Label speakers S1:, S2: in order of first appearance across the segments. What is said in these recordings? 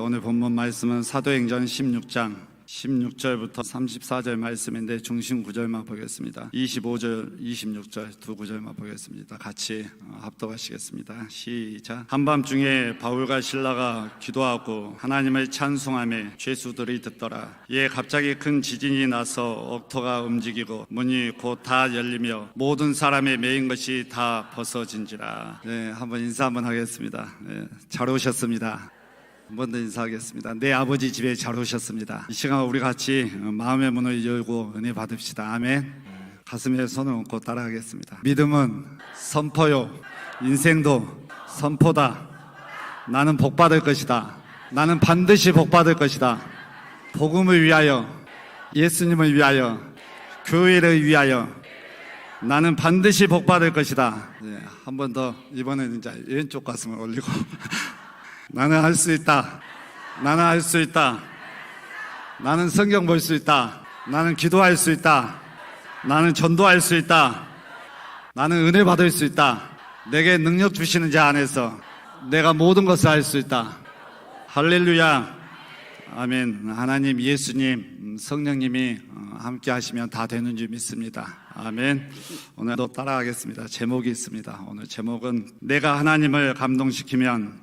S1: 오늘 본문 말씀은 사도행전 16장 16절부터 34절 말씀인데 중심 구절만 보겠습니다. 25절, 26절 두 구절만 보겠습니다. 같이 어, 합독하시겠습니다. 시작. 한밤중에 바울과 신라가 기도하고 하나님을 찬송하며 죄수들이 듣더라. 이에 갑자기 큰 지진이 나서 억터가 움직이고 문이 곧 다 열리며 모든 사람의 메인 것이 다 벗어진지라. 네, 한번 인사 한번 하겠습니다. 네, 잘 오셨습니다. 한 번 더 인사하겠습니다. 내 아버지 집에 잘 오셨습니다. 이 시간 우리 같이 마음의 문을 열고 은혜 받읍시다. 아멘. 가슴에 손을 얹고 따라하겠습니다. 믿음은 선포요. 인생도 선포다. 나는 복 받을 것이다. 나는 반드시 복 받을 것이다. 복음을 위하여, 예수님을 위하여, 교회를 위하여, 나는 반드시 복 받을 것이다. 네, 한번 더 이번에는 이제 왼쪽 가슴을 올리고 나는 할 수 있다. 나는 할 수 있다. 나는 성경 볼 수 있다. 나는 기도할 수 있다. 나는 전도할 수 있다. 나는 은혜 받을 수 있다. 내게 능력 주시는 자 안에서 내가 모든 것을 할 수 있다. 할렐루야. 아멘. 하나님, 예수님, 음, 성령님이 어, 함께 하시면 다 되는 줄 믿습니다. 아멘. 오늘도 따라하겠습니다. 제목이 있습니다. 오늘 제목은 내가 하나님을 감동시키면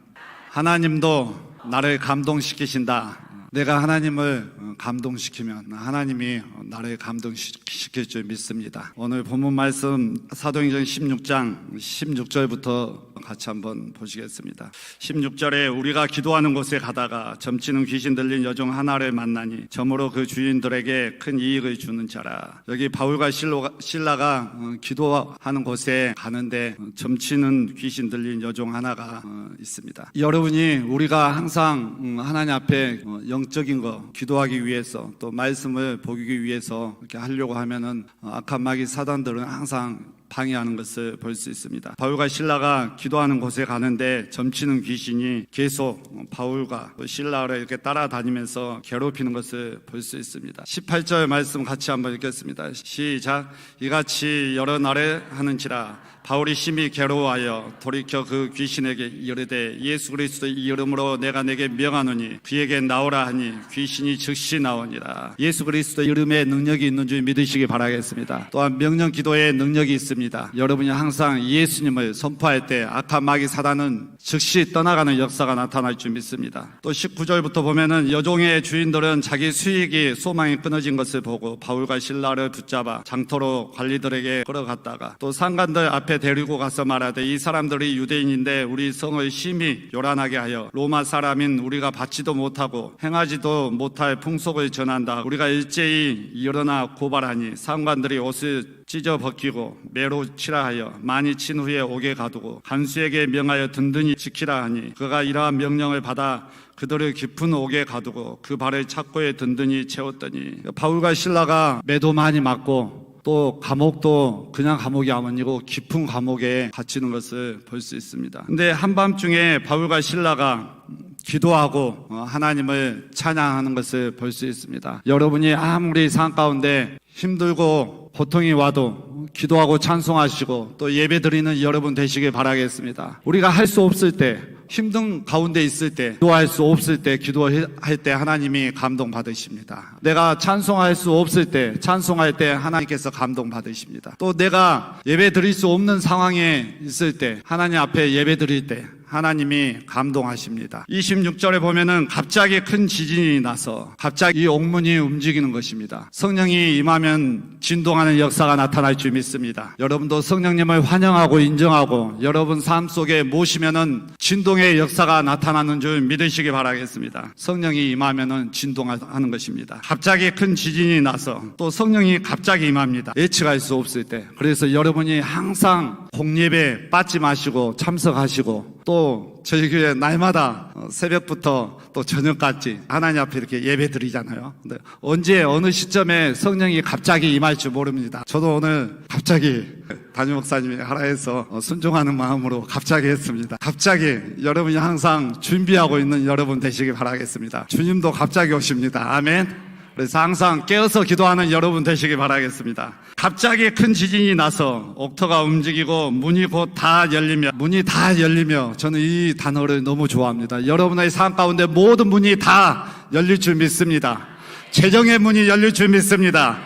S1: 하나님도 나를 감동시키신다. 내가 하나님을 어, 감동시키면 하나님이 나를 감동시킬 줄 믿습니다. 오늘 본문 말씀 사도행전 16장 16절부터 같이 한번 보시겠습니다. 16절에 우리가 기도하는 곳에 가다가 점치는 귀신 들린 여종 하나를 만나니 점으로 그 주인들에게 큰 이익을 주는 자라. 여기 바울과 신라가 어, 기도하는 곳에 가는데 어, 점치는 귀신 들린 여종 하나가 어, 있습니다. 여러분이 우리가 항상 음, 하나님 앞에 어, 영적인 거 기도하기 위해서 또 말씀을 보기 위해서 이렇게 하려고 하면은 어, 악한 마귀 사단들은 항상 방해하는 것을 볼 수 있습니다. 바울과 신라가 기도하는 곳에 가는데 점치는 귀신이 계속 바울과 또 신라를 이렇게 따라다니면서 괴롭히는 것을 볼 수 있습니다. 18절 말씀 같이 한번 읽겠습니다. 시작. 이같이 여러 날에 하는지라 바울이 심히 괴로워하여 돌이켜 그 귀신에게 이르되 예수 그리스도의 이름으로 내가 내게 명하노니 그에게 나오라 하니 귀신이 즉시 나오니라. 예수 그리스도의 이름에 능력이 있는 줄 믿으시기 바라겠습니다. 또한 명령 기도에 능력이 있습니다. 여러분이 항상 예수님을 선포할 때 마귀 사단은 즉시 떠나가는 역사가 나타날 줄 믿습니다. 또 19절부터 보면은 여종의 주인들은 자기 수익이 소망이 끊어진 것을 보고 바울과 신라를 붙잡아 장터로 관리들에게 끌어갔다가 또 상관들 앞에 데리고 가서 말하되 이 사람들이 유대인인데 우리 성을 심히 요란하게 하여 로마 사람인 우리가 받지도 못하고 행하지도 못할 풍속을 전한다. 우리가 일제히 일어나 고발하니 상관들이 옷을 찢어 벗기고 매로 치라 하여 많이 친 후에 옥에 가두고 간수에게 명하여 든든히 지키라 하니 그가 이러한 명령을 받아 그들을 깊은 옥에 가두고 그 발을 착고에 든든히 채웠더니 바울과 신라가 매도 많이 맞고 또 감옥도 그냥 감옥이 아니고 깊은 감옥에 갇히는 것을 볼 수 있습니다. 근데 한밤중에 바울과 신라가 기도하고 어, 하나님을 찬양하는 것을 볼 수 있습니다. 여러분이 아무리 상 가운데 힘들고 고통이 와도 기도하고 찬송하시고 또 예배 드리는 여러분 되시길 바라겠습니다. 우리가 할 수 없을 때 힘든 가운데 있을 때 기도할 수 없을 때 기도할 때 하나님이 감동 받으십니다. 내가 찬송할 수 없을 때 찬송할 때 하나님께서 감동 받으십니다. 또 내가 예배 드릴 수 없는 상황에 있을 때 하나님 앞에 예배 드릴 때 하나님이 감동하십니다. 26절에 보면은 갑자기 큰 지진이 나서 갑자기 이 옥문이 움직이는 것입니다. 성령이 임하면 진동하는 역사가 나타날 줄 믿습니다. 여러분도 성령님을 환영하고 인정하고 여러분 삶 속에 모시면은 진동의 역사가 나타나는 줄 믿으시기 바라겠습니다. 성령이 임하면은 진동하는 것입니다. 갑자기 큰 지진이 나서 또 성령이 갑자기 임합니다. 예측할 수 없을 때. 그래서 여러분이 항상 공예배 빠지 마시고 참석하시고 또 저희 교회 날마다 어, 새벽부터 또 저녁까지 하나님 앞에 이렇게 예배 드리잖아요. 근데 언제 어느 시점에 성령이 갑자기 임할 줄 모릅니다. 저도 오늘 갑자기 담임 목사님이 하라 해서 어, 순종하는 마음으로 갑자기 했습니다. 갑자기 여러분이 항상 준비하고 있는 여러분 되시길 바라겠습니다. 주님도 갑자기 오십니다. 아멘. 그래서 항상 깨어서 기도하는 여러분 되시기 바라겠습니다. 갑자기 큰 지진이 나서 옥터가 움직이고 문이 곧 다 열리며 문이 다 열리며 저는 이 단어를 너무 좋아합니다. 여러분의 삶 가운데 모든 문이 다 열릴 줄 믿습니다. 재정의 문이 열릴 줄 믿습니다.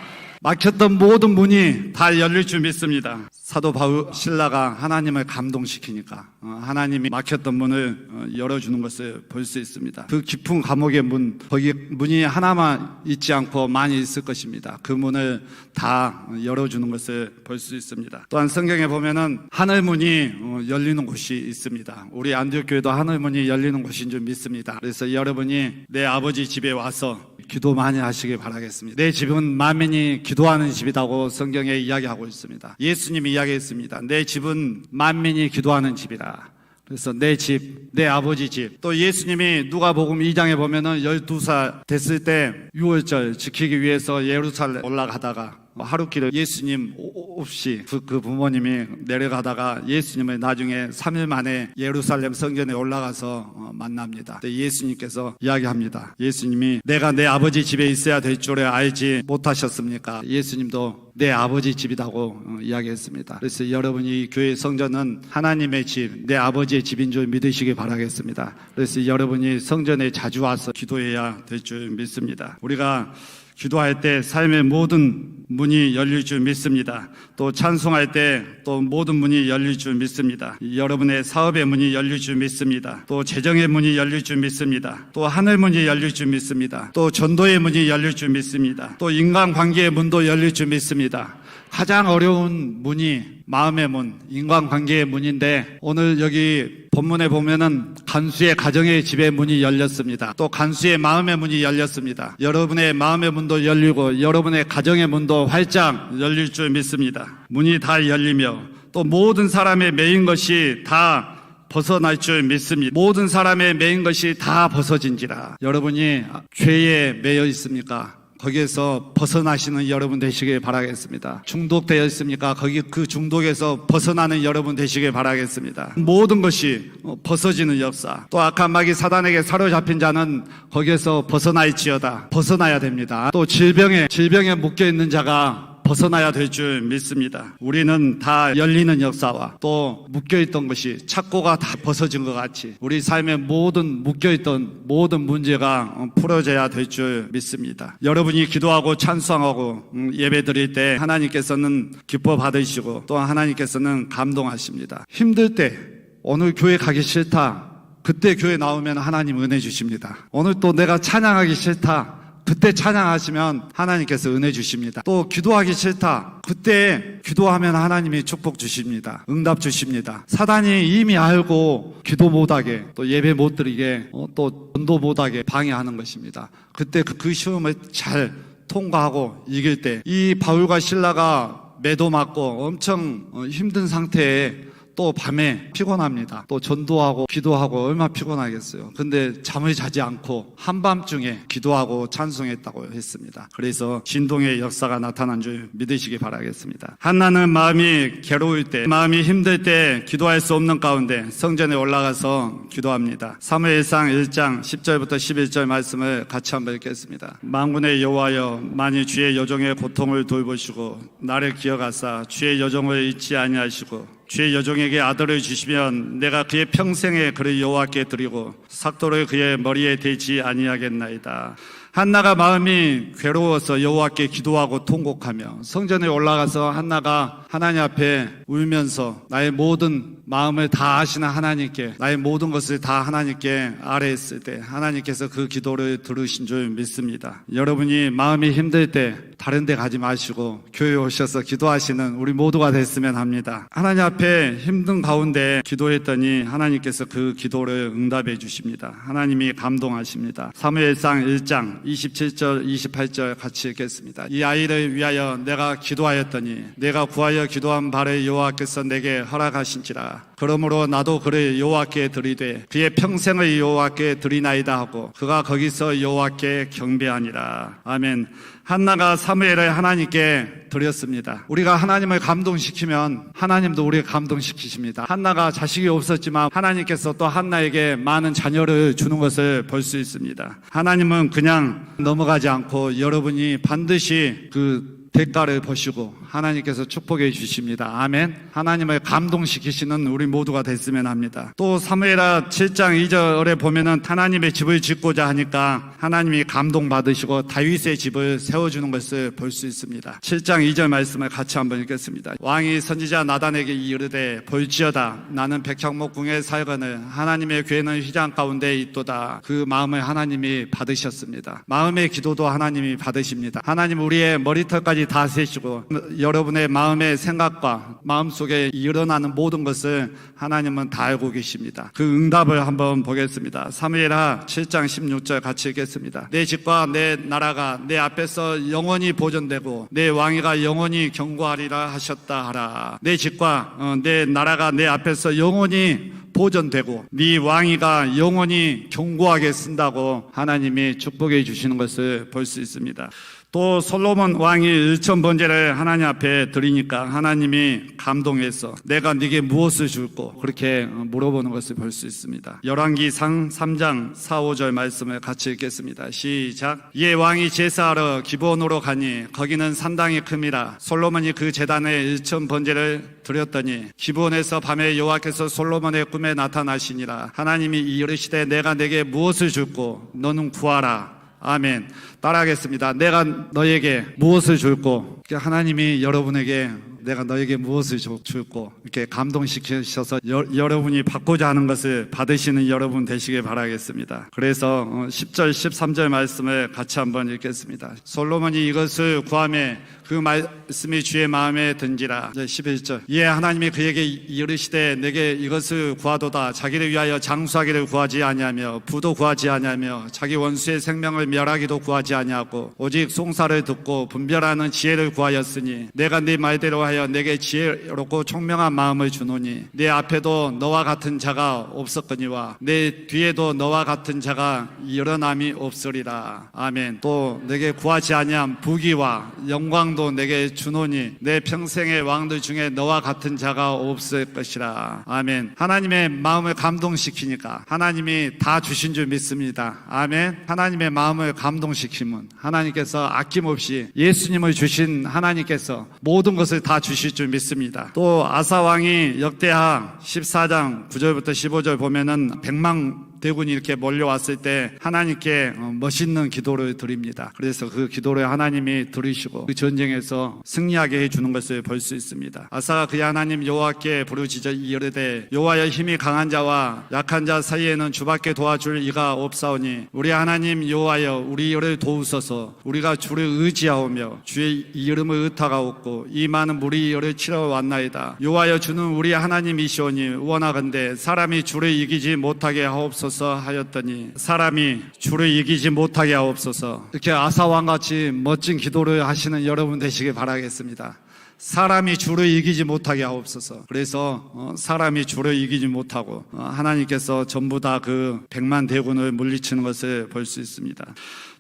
S1: 막혔던 모든 문이 다 열릴 줄 믿습니다. 사도 바울 신라가 하나님을 감동시키니까 어, 하나님이 막혔던 문을 어, 열어주는 것을 볼 수 있습니다. 그 깊은 감옥의 문 거기 문이 하나만 있지 않고 많이 있을 것입니다. 그 문을 다 열어주는 것을 볼 수 있습니다. 또한 성경에 보면은 하늘 문이 어, 열리는 곳이 있습니다. 우리 안디옥 교회도 하늘 문이 열리는 곳인 줄 믿습니다. 그래서 여러분이 내 아버지 집에 와서 기도 많이 하시길 바라겠습니다. 내 집은 만민이 기도하는 집이라고 성경에 이야기하고 있습니다. 예수님이 이야기했습니다. 내 집은 만민이 기도하는 집이라. 그래서 내 집, 내 아버지 집. 또 예수님이 누가복음 2장에 보면은 12살 됐을 때 유월절 지키기 위해서 예루살렘 올라가다가 하루길을 예수님 없이 그, 그 부모님이 내려가다가 예수님을 나중에 3일 만에 예루살렘 성전에 올라가서 어, 만납니다. 예수님께서 이야기합니다. 예수님이 내가 내 아버지 집에 있어야 될 줄을 알지 못하셨습니까? 예수님도 내 아버지 집이라고 어, 이야기했습니다. 그래서 여러분이 이 교회 성전은 하나님의 집, 내 아버지의 집인 줄 믿으시기 바라겠습니다. 그래서 여러분이 성전에 자주 와서 기도해야 될 줄 믿습니다. 우리가 기도할 때 삶의 모든 문이 열릴 줄 믿습니다. 또 찬송할 때 또 모든 문이 열릴 줄 믿습니다. 여러분의 사업의 문이 열릴 줄 믿습니다. 또 재정의 문이 열릴 줄 믿습니다. 또 하늘 문이 열릴 줄 믿습니다. 또 전도의 문이 열릴 줄 믿습니다. 또 인간 관계의 문도 열릴 줄 믿습니다. 가장 어려운 문이 마음의 문, 인간 관계의 문인데 오늘 여기 본문에 보면은 간수의 가정의 집의 문이 열렸습니다. 또 간수의 마음의 문이 열렸습니다. 여러분의 마음의 문도 열리고 여러분의 가정의 문도 활짝 열릴 줄 믿습니다. 문이 다 열리며 또 모든 사람의 메인 것이 다 벗어날 줄 믿습니다. 모든 사람의 메인 것이 다 벗어진지라. 여러분이 죄에 매여 있습니까? 거기에서 벗어나시는 여러분 되시길 바라겠습니다. 중독되어 있습니까? 거기 그 중독에서 벗어나는 여러분 되시길 바라겠습니다. 모든 것이 어, 벗어지는 역사. 또 악한 마귀 사단에게 사로잡힌 자는 거기에서 벗어나 있지어다. 벗어나야 됩니다. 또 질병에 질병에 묶여 있는 자가 벗어나야 될 줄 믿습니다. 우리는 다 열리는 역사와 또 묶여있던 것이 착고가 다 벗어진 것 같이 우리 삶의 모든 묶여있던 모든 문제가 어, 풀어져야 될 줄 믿습니다. 여러분이 기도하고 찬송하고 음, 예배 드릴 때 하나님께서는 기뻐 받으시고 또 하나님께서는 감동하십니다. 힘들 때 오늘 교회 가기 싫다. 그때 교회 나오면 하나님 은혜 주십니다. 오늘 또 내가 찬양하기 싫다. 그때 찬양하시면 하나님께서 은혜 주십니다. 또 기도하기 싫다. 그때 기도하면 하나님이 축복 주십니다. 응답 주십니다. 사단이 이미 알고 기도 못하게 또 예배 못 드리게 어, 또 전도 못하게 방해하는 것입니다. 그때 그- 그 시험을 잘 통과하고 이길 때 이 바울과 신라가 매도 맞고 엄청 어, 힘든 상태에 또 밤에 피곤합니다. 또 전도하고 기도하고 얼마나 피곤하겠어요. 근데 잠을 자지 않고 한밤중에 기도하고 찬송했다고 했습니다. 그래서 진동의 역사가 나타난 줄 믿으시기 바라겠습니다. 한나는 마음이 괴로울 때, 마음이 힘들 때 기도할 수 없는 가운데 성전에 올라가서 기도합니다. 사무엘상 1장 10절부터 11절 말씀을 같이 한번 읽겠습니다. 망군의 여호와여 만일 주의 여종의 고통을 돌보시고 나를 기억하사 주의 여종을 잊지 아니하시고 주의 여종에게 아들을 주시면 내가 그의 평생에 그를 여호와께 드리고 삭도를 그의 머리에 대지 아니하겠나이다. 한나가 마음이 괴로워서 여호와께 기도하고 통곡하며 성전에 올라가서 한나가 하나님 앞에 울면서 나의 모든 마음을 다 아시는 하나님께 나의 모든 것을 다 하나님께 아뢰했을 때 하나님께서 그 기도를 들으신 줄 믿습니다. 여러분이 마음이 힘들 때 다른 데 가지 마시고 교회 오셔서 기도하시는 우리 모두가 됐으면 합니다. 하나님 앞에 힘든 가운데 기도했더니 하나님께서 그 기도를 응답해 주십니다. 하나님이 감동하십니다. 사무엘상 1장 27절 28절 같이 읽겠습니다. 이 아이를 위하여 내가 기도하였더니 내가 구하여 기도한 바를 여호와께서 내게 허락하신지라 그러므로 나도 그를 여호와께 드리되 그의 평생을 여호와께 드리나이다 하고 그가 거기서 여호와께 경배하니라. 아멘. 한나가 사무엘을 하나님께 드렸습니다. 우리가 하나님을 감동시키면 하나님도 우리를 감동시키십니다. 한나가 자식이 없었지만 하나님께서 또 한나에게 많은 자녀를 주는 것을 볼 수 있습니다. 하나님은 그냥 넘어가지 않고 여러분이 반드시 그 대가를 보시고 하나님께서 축복해 주십니다. 아멘. 하나님을 감동시키시는 우리 모두가 됐으면 합니다. 또 사무엘하 7장 2절에 보면은 하나님의 집을 짓고자 하니까 하나님이 감동받으시고 다윗의 집을 세워주는 것을 볼 수 있습니다. 7장 2절 말씀을 같이 한번 읽겠습니다. 왕이 선지자 나단에게 이르되 볼지어다 나는 백향목궁에 살거늘 하나님의 괴는 휘장 가운데 있도다. 그 마음을 하나님이 받으셨습니다. 마음의 기도도 하나님이 받으십니다. 하나님 우리의 머리털까지 다 세시고 여러분의 마음의 생각과 마음속에 일어나는 모든 것을 하나님은 다 알고 계십니다. 그 응답을 한번 보겠습니다. 사무엘하 7장 16절 같이 읽겠습니다. 내 집과 내 나라가 내 앞에서 영원히 보존되고 내 왕위가 영원히 경고하리라 하셨다 하라. 내 집과 어, 내 나라가 내 앞에서 영원히 보존되고 네 왕위가 영원히 경고하게 쓴다고 하나님이 축복해 주시는 것을 볼 수 있습니다. 또 솔로몬 왕이 일천 번제를 하나님 앞에 드리니까 하나님이 감동해서 내가 네게 무엇을 줄고 그렇게 물어보는 것을 볼 수 있습니다. 열왕기상 3장 4, 5절 말씀을 같이 읽겠습니다. 시작. 이에 왕이 제사하러 기본으로 가니 거기는 산당이 큼이라 솔로몬이 그 제단에 일천 번제를 드렸더니 기본에서 밤에 여호와께서 솔로몬의 꿈에 나타나시니라 하나님이 이르시되 내가 내게 무엇을 줄고 너는 구하라 아멘. 따라하겠습니다. 내가 너에게 무엇을 줄고 하나님이 여러분에게 내가 너에게 무엇을 줄- 줄고 이렇게 감동시키셔서 여, 여러분이 받고자 하는 것을 받으시는 여러분 되시길 바라겠습니다. 그래서 어, 10절 13절 말씀을 같이 한번 읽겠습니다. 솔로몬이 이것을 구함에 그 말씀이 주의 마음에 든지라. 이제 11절. 이에 하나님이 그에게 이르시되 내게 이것을 구하도다. 자기를 위하여 장수하기를 구하지 아니하며 부도 구하지 아니하며 자기 원수의 생명을 멸하기도 구하지 아니하고 오직 송사를 듣고 분별하는 지혜를 구하였으니 내가 네 말대로 하여 내게 지혜롭고 총명한 마음을 주노니 내 앞에도 너와 같은 자가 없었거니와 내 뒤에도 너와 같은 자가 일어남이 없으리라. 아멘. 또 내게 구하지 아니한 부귀와 영광도 내게 주노니 내 평생의 왕들 중에 너와 같은 자가 없을 것이라. 아멘. 하나님의 마음을 감동시키니까 하나님이 다 주신 줄 믿습니다. 아멘. 하나님의 마음을 감동시키면 하나님께서 아낌없이 예수님을 주신 하나님께서 모든 것을 다 주실 줄 믿습니다. 또 아사 왕이 역대하 14장 9절부터 15절 보면은 백망 대군이 이렇게 몰려왔을 때 하나님께 어, 멋있는 기도를 드립니다. 그래서 그 기도를 하나님이 들으시고 그 전쟁에서 승리하게 해주는 것을 볼 수 있습니다. 아사가 그의 하나님 여호와께 부르짖어 이르되 여호와여 힘이 강한 자와 약한 자 사이에는 주밖에 도와줄 이가 없사오니 우리 하나님 여호와여 우리를 도우소서 우리가 주를 의지하오며 주의 이름을 의탁하옵고 이 많은 무리 열을 치러 왔나이다. 여호와여 주는 우리 하나님이시오니 원하건대 사람이 주를 이기지 못하게 하옵소서 하였더니 사람이 주를 이기지 못하게 하옵소서 이렇게 아사왕 같이 멋진 기도를 하시는 여러분 되시길 바라겠습니다. 사람이 주를 이기지 못하게 하옵소서. 그래서 어, 사람이 주를 이기지 못하고 어, 하나님께서 전부 다 그 백만 대군을 물리치는 것을 볼 수 있습니다.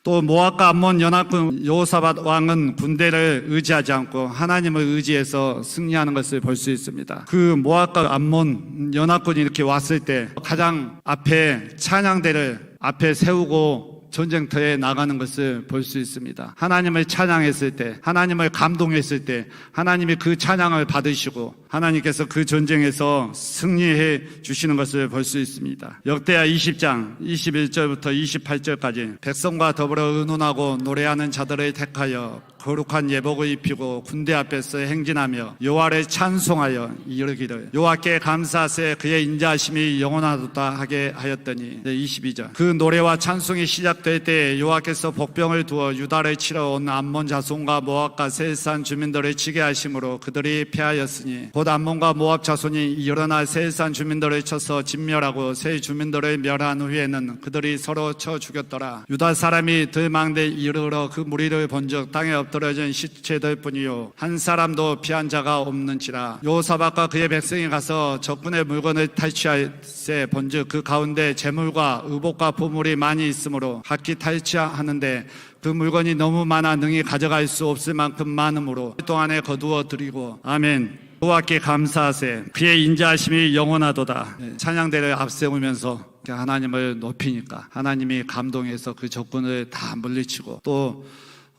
S1: 또 모압과 암몬 연합군 여호사밧 왕은 군대를 의지하지 않고 하나님을 의지해서 승리하는 것을 볼 수 있습니다. 그 모압과 암몬 연합군이 이렇게 왔을 때 가장 앞에 찬양대를 앞에 세우고 전쟁터에 나가는 것을 볼 수 있습니다. 하나님을 찬양했을 때, 하나님을 감동했을 때, 하나님이 그 찬양을 받으시고, 하나님께서 그 전쟁에서 승리해 주시는 것을 볼 수 있습니다. 역대하 20장 21절부터 28절까지 백성과 더불어 의논하고 노래하는 자들을 택하여 거룩한 예복을 입히고 군대 앞에서 행진하며 여호와를 찬송하여 이르기를 여호와께 감사하세 그의 인자하심이 영원하도다 하게 하였더니 네, 22절 그 노래와 찬송이 시작 시작될 때 여호와께서 복병을 두어 유다를 치러 온 암몬 자손과 모압과 세산 주민들을 치게 하심으로 그들이 패하였으니 곧 암몬과 모압 자손이 일어나 세산 주민들을 쳐서 진멸하고 세 주민들을 멸한 후에는 그들이 서로 쳐 죽였더라. 유다 사람이 들망대 이르러 그 무리를 본즉 땅에 엎드려진 시체들 뿐이요. 한 사람도 피한 자가 없는지라. 요사박과 그의 백성이 가서 적군의 물건을 탈취할세 본즉 그 가운데 재물과 의복과 보물이 많이 있으므로 각기 탈취하는데 그 물건이 너무 많아 능히 가져갈 수 없을 만큼 많으므로 동안에 거두어 드리고 아멘. 여호와께 감사하세. 그의 인자하심이 영원하도다. 네, 찬양대를 앞세우면서 하나님을 높이니까 하나님이 감동해서 그 적군을 다 물리치고 또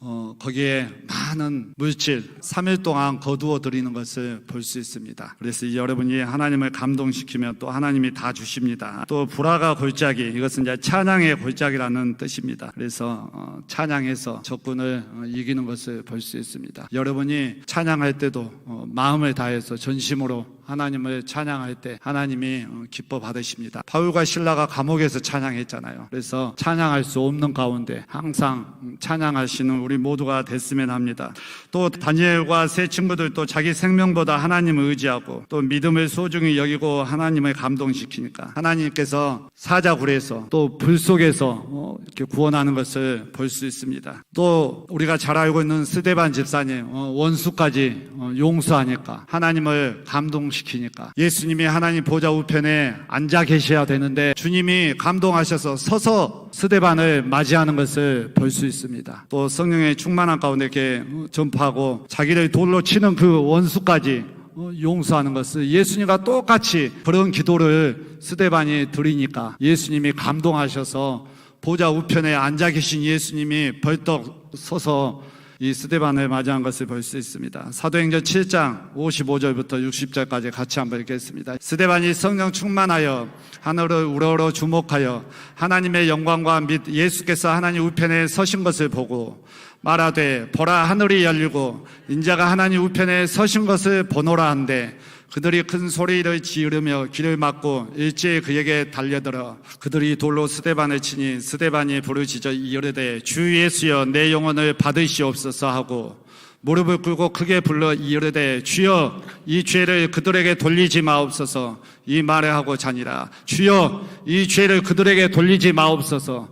S1: 어, 거기에 많은 물질 3일 동안 거두어 드리는 것을 볼 수 있습니다. 그래서 이 여러분이 하나님을 감동시키면 또 하나님이 다 주십니다. 또 불화가 골짜기 이것은 이제 찬양의 골짜기라는 뜻입니다. 그래서 어, 찬양해서 적군을 어, 이기는 것을 볼 수 있습니다. 여러분이 찬양할 때도 어, 마음을 다해서 전심으로 하나님을 찬양할 때 하나님이 어, 기뻐 받으십니다. 바울과 신라가 감옥에서 찬양했잖아요. 그래서 찬양할 수 없는 가운데 항상 음, 찬양하시는 우리 모두가 됐으면 합니다. 또 다니엘과 세 친구들도 자기 생명보다 하나님을 의지하고 또 믿음을 소중히 여기고 하나님을 감동시키니까 하나님께서 사자굴에서 또 불 속에서 어, 이렇게 구원하는 것을 볼 수 있습니다. 또 우리가 잘 알고 있는 스데반 집사님 어, 원수까지 어, 용서하니까 하나님을 감동 시키니까 예수님이 하나님 보좌 우편에 앉아 계셔야 되는데 주님이 감동하셔서 서서 스데반을 맞이하는 것을 볼 수 있습니다. 또 성령의 충만한 가운데 이렇게 어, 전파하고 자기를 돌로 치는 그 원수까지 어, 용서하는 것을 예수님과 똑같이 그런 기도를 스데반이 드리니까 예수님이 감동하셔서 보좌 우편에 앉아 계신 예수님이 벌떡 서서 이 스데반을 맞이한 것을 볼 수 있습니다. 사도행전 7장 55절부터 60절까지 같이 한번 읽겠습니다. 스데반이 성령 충만하여 하늘을 우러러 주목하여 하나님의 영광과 및 예수께서 하나님 우편에 서신 것을 보고 말하되 보라 하늘이 열리고 인자가 하나님 우편에 서신 것을 보노라 한데 그들이 큰 소리를 지르며 귀를 막고 일제히 그에게 달려들어 그들이 돌로 스데반을 치니 스데반이 부르짖어 이르되 주 예수여 내 영혼을 받으시옵소서 하고 무릎을 꿇고 크게 불러 이르되 주여 이 죄를 그들에게 돌리지 마옵소서. 이 말을 하고 자니라. 주여 이 죄를 그들에게 돌리지 마옵소서.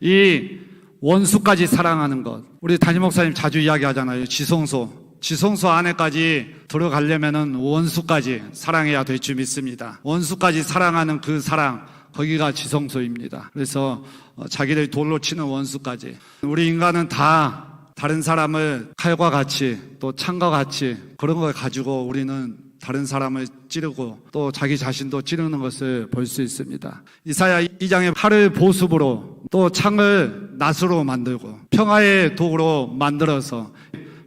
S1: 이 원수까지 사랑하는 것. 우리 담임 목사님 자주 이야기하잖아요. 지성소 지성소 안에까지 들어가려면은 원수까지 사랑해야 될 줄 믿습니다. 원수까지 사랑하는 그 사랑, 거기가 지성소입니다. 그래서 어, 자기를 돌로 치는 원수까지. 우리 인간은 다 다른 사람을 칼과 같이 또 창과 같이 그런 걸 가지고 우리는 다른 사람을 찌르고 또 자기 자신도 찌르는 것을 볼 수 있습니다. 이사야 2장의 팔을 보습으로 또 창을 낫으로 만들고 평화의 도구로 만들어서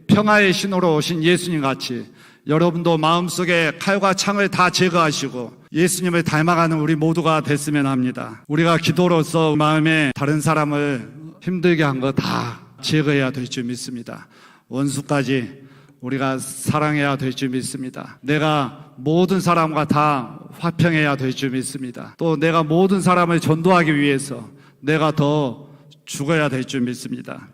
S1: 평화의 신호로 오신 예수님 같이 여러분도 마음속에 칼과 창을 다 제거하시고 예수님을 닮아가는 우리 모두가 됐으면 합니다. 우리가 기도로서 마음에 다른 사람을 힘들게 한 거 다 제거해야 될 줄 믿습니다. 원수까지 우리가 사랑해야 될 줄 믿습니다. 내가 모든 사람과 다 화평해야 될 줄 믿습니다. 또 내가 모든 사람을 전도하기 위해서 내가 더 죽어야 될 줄 믿습니다.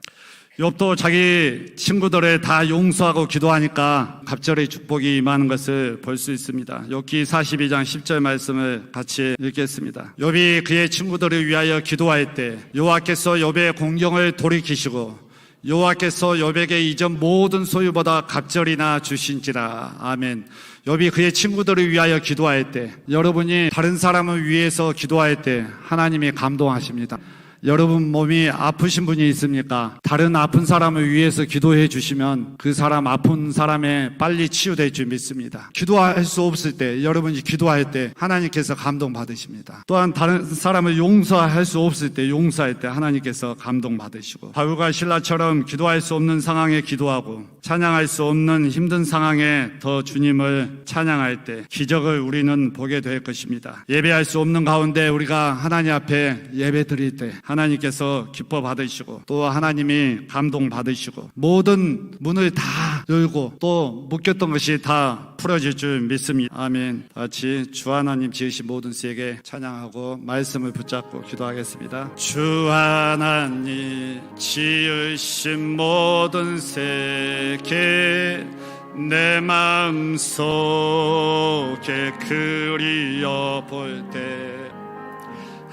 S1: 욥도 자기 친구들을 다 용서하고 기도하니까 갑절의 축복이 임하는 것을 볼 수 있습니다. 욥기 42장 10절 말씀을 같이 읽겠습니다. 욥이 그의 친구들을 위하여 기도할 때 여호와께서 욥의 공경을 돌이키시고 여호와께서 욥에게 이전 모든 소유보다 갑절이나 주신지라. 아멘. 욥이 그의 친구들을 위하여 기도할 때 여러분이 다른 사람을 위해서 기도할 때 하나님이 감동하십니다. 여러분 몸이 아프신 분이 있습니까? 다른 아픈 사람을 위해서 기도해 주시면 그 사람 아픈 사람에 빨리 치유될 줄 믿습니다. 기도할 수 없을 때 여러분이 기도할 때 하나님께서 감동 받으십니다. 또한 다른 사람을 용서할 수 없을 때 용서할 때 하나님께서 감동 받으시고 바울과 신라처럼 기도할 수 없는 상황에 기도하고 찬양할 수 없는 힘든 상황에 더 주님을 찬양할 때 기적을 우리는 보게 될 것입니다. 예배할 수 없는 가운데 우리가 하나님 앞에 예배 드릴 때 하나님께서 기뻐 받으시고 또 하나님이 감동 받으시고 모든 문을 다 열고 또 묶였던 것이 다 풀어질 줄 믿습니다. 아멘. 다 같이 주 하나님 지으신 모든 세계 찬양하고 말씀을 붙잡고 기도하겠습니다. 주 하나님 지으신 모든 세계 내 마음 속에 그리어 볼때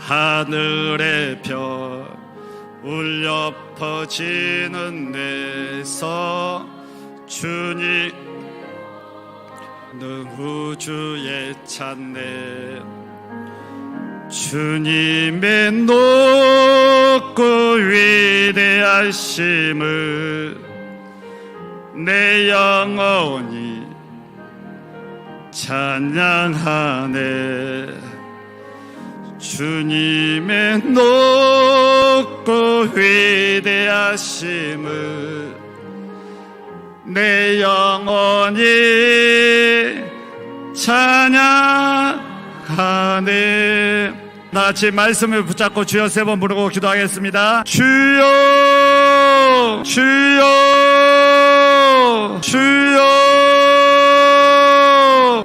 S1: 하늘의 별 울려 퍼지는 데서 주님 는 우주에 찾네 주님의 높고 위대하심을 내 영혼이 찬양하네 주님의 높고 위대하심을 내 영혼이 찬양하네. 다 같이 말씀을 붙잡고 주여 세 번 부르고 기도하겠습니다. 주여 주여 주여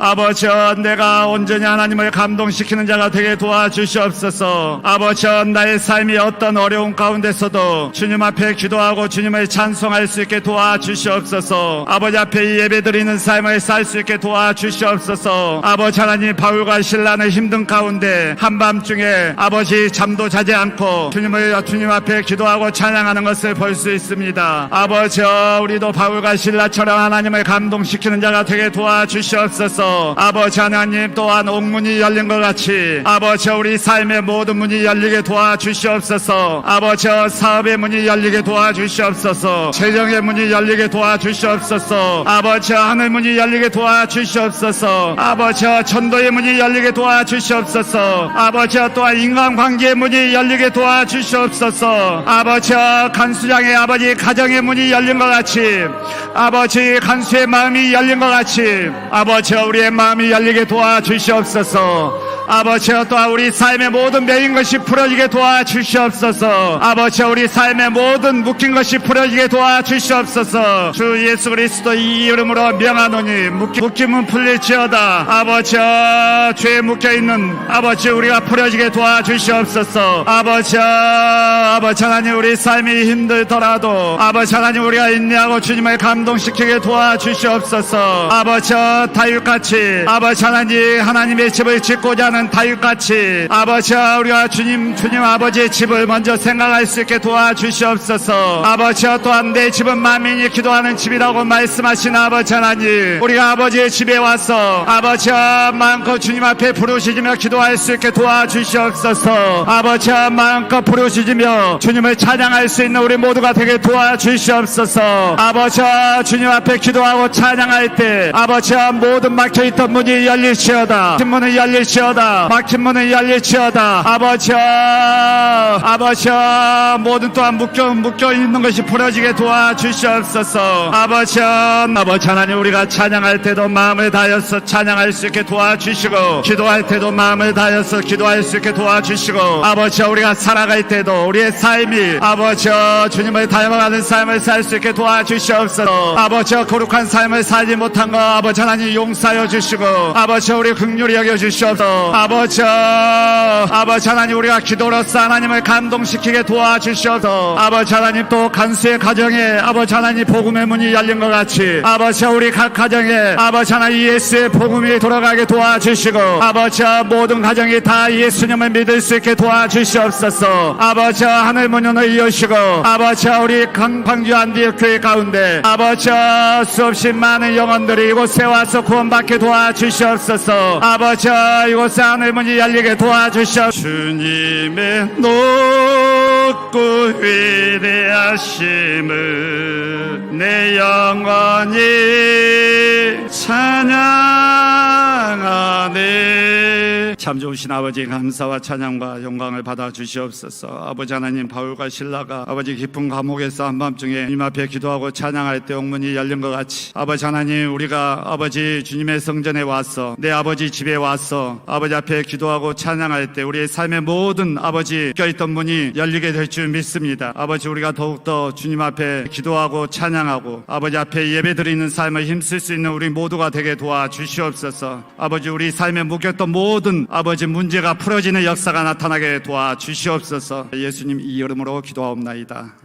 S1: 아버지 내가 온전히 하나님을 감동시키는 자가 되게 도와주시옵소서. 아버지 나의 삶이 어떤 어려운 가운데서도 주님 앞에 기도하고 주님을 찬송할 수 있게 도와주시옵소서. 아버지 앞에 이 예배드리는 삶을 살 수 있게 도와주시옵소서. 아버지 하나님 바울과 신라는 힘든 가운데 한밤중에 아버지 잠도 자지 않고 주님을 주님 앞에 기도하고 찬양하는 것을 볼 수 있습니다. 아버지 우리도 바울과 신라처럼 하나님을 감동시키는 자가 되게 도와주시옵소서 아버지 하나님 또한 옥문이 열린 것 같이 아버지 우리 삶의 모든 문이 열리게 도와주시옵소서. 아버지 사업의 문이 열리게 도와주시옵소서. 재정의 문이 열리게 도와주시옵소서. 아버지 하늘 문이 열리게 도와주시옵소서. 아버지 전도의 문이 열리게 도와주시옵소서. 아버지 또한 인간관계의 문이 열리게 도와주시옵소서. 아버지 간수장의 아버지 가정의 문이 열린 것 같이 아버지 간수의 마음이 열린 것 같이 아버지 우리 의 마음이 열리게 도와주시옵소서 아버지 또한 우리 삶의 모든 매인 것이 풀어지게 도와주시옵소서. 아버지 우리 삶의 모든 묶인 것이 풀어지게 도와주시옵소서. 주 예수 그리스도 이 이름으로 명하노니 묶- 묶임은 풀릴지어다. 아버지 죄에 묶여있는 아버지 우리가 풀어지게 도와주시옵소서. 아버지 아버지 하나님 우리 삶이 힘들더라도 아버지 하나님 우리가 인내하고 주님을 감동시키게 도와주시옵소서. 아버지 다윗같이 아버지 하나님 하나님의 집을 짓고자 하는 다윗같이 아버지 우리가 주님 주님 아버지의 집을 먼저 생각할 수 있게 도와주시옵소서. 아버지 또한 내 집은 만민이 기도하는 집이라고 말씀하신 아버지 하나님 우리가 아버지의 집에 와서 아버지 마음껏 주님 앞에 부르시며 기도할 수 있게 도와주시옵소서. 아버지 마음껏 부르시며 주님을 찬양할 수 있는 우리 모두가 되게 도와주시옵소서. 아버지 주님 앞에 기도하고 찬양할 때 아버지 모든 막혀있던 문이 열릴지어다. 긴 문은 열릴지어다 막힌 문은 열릴지어다. 아버지 아버지 모든 또한 묶여 묶여 있는 것이 풀어지게 도와주시옵소서. 아버지 아버지 하나님 우리가 찬양할 때도 마음을 다해서 찬양할 수 있게 도와주시고 기도할 때도 마음을 다해서 기도할 수 있게 도와주시고 아버지 우리가 살아갈 때도 우리의 삶이 아버지 주님을 닮아가는 삶을 살 수 있게 도와주시옵소서. 아버지 거룩한 삶을 살지 못한 거 아버지 하나님 용서하여 주시고 아버지 우리 극률히 여겨 주시옵소서 아버지 아버지 하나님 우리가 기도로서 하나님을 감동시키게 도와주시옵소서 아버지 하나님 또 간수의 가정에 아버지 하나님 복음의 문이 열린 것 같이 아버지 우리 각 가정에 아버지 하나님 예수의 복음이 돌아가게 도와주시고 아버지 모든 가정이 다 예수님을 믿을 수 있게 도와주시옵소서. 아버지 하늘 문을 여시고 아버지 우리 강방주 안디옥 교회 가운데 아버지 수없이 많은 영혼들이 이곳에 와서 구원받게 도와주시옵소서. 아버지 이곳에 하늘 문이 열리게 도와주시옵소서 주님의 높고 위대하심을 내 영혼이 찬양하네 참 좋으신 아버지 감사와 찬양과 영광을 받아 주시옵소서. 아버지 하나님 바울과 신라가 아버지 깊은 감옥에서 한밤중에 주님 앞에 기도하고 찬양할 때 옥문이 열린 것 같이 아버지 하나님 우리가 아버지 주님의 성전에 와서 내 아버지 집에 와서 아버지 앞에 기도하고 찬양할 때 우리의 삶의 모든 아버지 껴있던 문이 열리게 될 줄 믿습니다. 아버지 우리가 더욱더 주님 앞에 기도하고 찬양하고 아버지 앞에 예배 드리는 삶을 힘쓸 수 있는 우리 모두가 되게 도와 주시옵소서. 아버지 우리 삶에 묶였던 모든 아버지 문제가 풀어지는 역사가 나타나게 도와 주시옵소서. 예수님 이 이름으로 기도하옵나이다.